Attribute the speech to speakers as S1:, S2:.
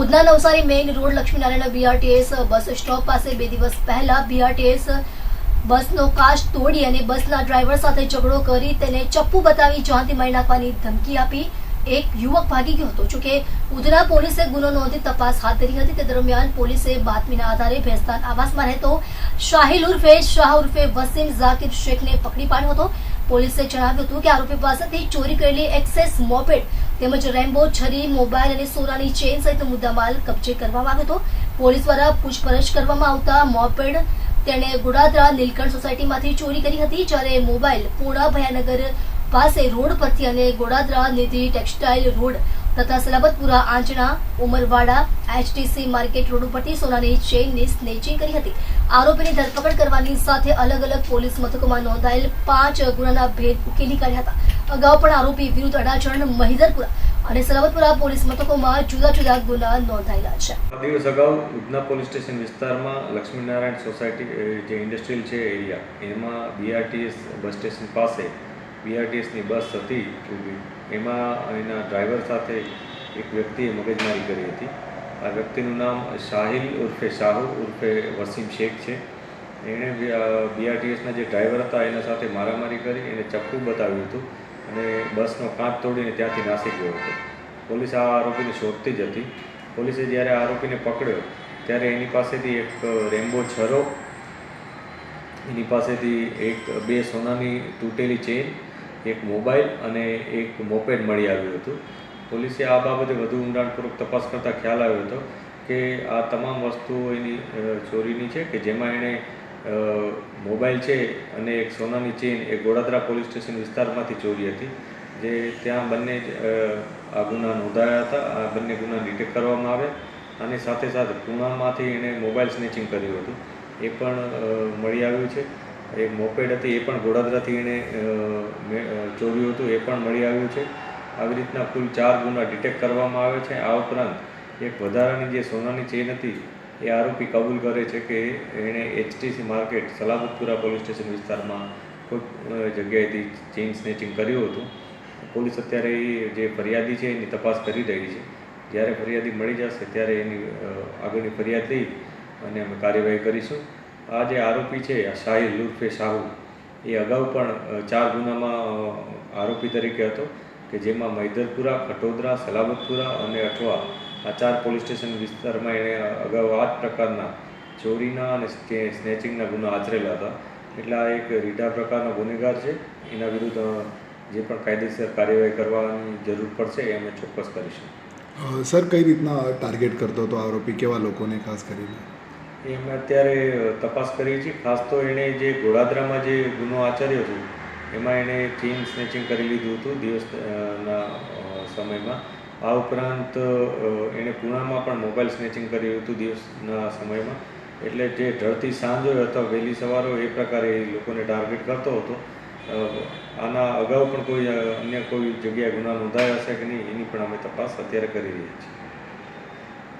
S1: Udhna Navsari main road Laxminarayan BRTS bus stop પાસે બે દિવસ પહેલા બીઆરટીએસ બસનો કાચ તોડી અને બસના ડ્રાઈવર સાથે ઝઘડો કરી તેને ચપ્પુ બતાવી જાનથી મારી નાખવાની ધમકી આપી એક યુવક ભાગી ગયો હતો. જોકે ઉધના પોલીસે ગુનો નોંધી તપાસ હાથ ધરી હતી. તે દરમિયાન પોલીસે બાતમીના આધારે ભેસ્તાન આવાસમાં રહેતો શાહિલ ઉર્ફે શાહ ઉર્ફે વસીમ ઝાકિર શેખને પકડી પાડ્યો હતો. પોલીસે જણાવ્યું હતું કે આરોપી પાસેથી ચોરી કરેલી એક્સેસ મોપેડ તેમજ રેમ્બો, છરી, મોબાઈલ અને સોનાની ચેન સહિત મુદ્દામાલ કબજે કરવામાં આવ્યો હતો. પોલીસ દ્વારા પૂછપરછ કરવામાં આવતા મોપેડ તેણે ગુડાદરા નીલકંઠ સોસાયટીમાંથી ચોરી કરી હતી, જ્યારે મોબાઈલ પૂર્ણા ભયાનગર પાસે રોડ પરથી અને ગોડાદરા નિધિ ટેક્સટાઇલ રોડ તથા Salabatpura, Anchna, Umarwada, HTC market road ઉપરથી સોનાની ચેઇનની સ્નેચિંગ કરી હતી. આરોપીની ધરપકડ કરવાની સાથે અલગ અલગ પોલીસ મથકોમાં નોંધાયેલ પાંચ ગુનાના ભેદ ઉકેલી કાઢ્યા હતા. અગાઉ પણ આરોપી વિરુદ્ધ અડાચણ મહિધરપુરા અને સલામતપુરા પોલીસ મથકોમાં જુદા જુદા ગુના નોંધાયેલા છે.
S2: દિવસ અગાઉ ઉધના પોલીસ સ્ટેશન વિસ્તારમાં લક્ષ્મીનારાયણ સોસાયટી જે ઇન્ડસ્ટ્રીયલ છે એરિયા, એમાં બીઆરટીએસ બસ સ્ટેશન પાસે બીઆરટીએસની બસ હતી ઊભી એમાં એના ડ્રાઈવર સાથે એક વ્યક્તિએ મગજમારી કરી હતી. આ વ્યક્તિનું નામ શાહિલ ઉર્ફે શાહુ ઉર્ફે વસીમ શેખ છે. એણે બીઆરટીએસના જે ડ્રાઈવર હતા એના સાથે મારામારી કરી, એને ચપ્પુ બતાવ્યું હતું. અને બસનો કાચ તોડીને ત્યાંથી નાસી ગયો હતો. પોલીસ આ આરોપીને શોધતી જ હતી. પોલીસે જ્યારે આરોપીને પકડ્યો, ત્યારે એની પાસેથી એક રેમ્બો છરો, એની પાસેથી એક બે સોનાની તૂટેલી ચેન, એક મોબાઈલ અને એક મોપેડ મળી આવ્યું હતું. પોલીસે આ બાબતે વધુ ઊંડાણપૂર્વક તપાસ કરતાં ખ્યાલ આવ્યો હતો કે આ તમામ વસ્તુઓ એની ચોરીની છે કે જેમાં એણે મોબાઈલ છે અને એક સોનાની ચેન એ ગોડાદરા પોલીસ સ્ટેશન વિસ્તારમાંથી ચોરી હતી. જે ત્યાં બંને આ ગુના નોંધાયા હતા. આ બંને ગુના ડિટેક્ટ કરવામાં આવ્યા અને સાથે સાથે પૂનામાંથી એણે મોબાઈલ સ્નેચિંગ કર્યું હતું. એ પણ મળી આવ્યું છે. એક મોપેડ હતી એ પણ ગોડાદરાથી એણે ચોર્યું હતું. એ પણ મળી આવ્યું છે. આવી રીતના કુલ ચાર ગુના ડિટેક્ટ કરવામાં આવે છે. આ ઉપરાંત એક વધારાની જે સોનાની ચેન હતી એ આરોપી કબૂલ કરે છે કે એણે HTC market Salabatpura police station વિસ્તારમાં કોઈ જગ્યાએથી ચેઇન સ્નેચિંગ કર્યું હતું. પોલીસ અત્યારે જે ફરિયાદી છે એની તપાસ કરી રહી છે. જ્યારે ફરિયાદી મળી જશે ત્યારે એની આગળની ફરિયાદ લઈ અને અમે કાર્યવાહી કરીશું. આ જે આરોપી છે શાહિલ ઉર્ફે શાહુ, એ અગાઉ પણ ચાર ગુનામાં આરોપી તરીકે હતો કે જેમાં મૈદરપુરા, ખટોદરા સલાબતપુરા અને અઠવા આ ચાર પોલીસ સ્ટેશન વિસ્તારમાં એણે અગાઉ આ જ પ્રકારના ચોરીના અને સ્નેચિંગના ગુના આચરેલા હતા. એટલે આ એક રીટા પ્રકારનો ગુનેગાર છે. એના વિરુદ્ધ જે પણ કાયદેસર કાર્યવાહી કરવાની જરૂર પડશે એ અમે ચોક્કસ કરીશું.
S3: સર કઈ રીતના ટાર્ગેટ કરતો હતો આરોપી? કેવા લોકોને ખાસ કરીને?
S2: એ અમે અત્યારે તપાસ કરીએ છીએ. ખાસ તો એણે જે ગોળાદરામાં જે ગુનો આચર્યો હતો એમાં એણે ચેઇન સ્નેચિંગ કરી લીધું હતું દિવસના સમયમાં. આ ઉપરાંત એણે પૂણામાં પણ મોબાઈલ સ્નેચિંગ કર્યું હતું દિવસના સમયમાં. એટલે જે ઢળતી સાંજ હોય અથવા વહેલી સવાર હોય એ પ્રકારે એ લોકોને ટાર્ગેટ કરતો હતો. આના અગાઉ પણ કોઈ અન્ય કોઈ જગ્યાએ ગુના નોંધાયા હશે કે નહીં, એની પણ અમે તપાસ અત્યારે કરી રહ્યા છીએ.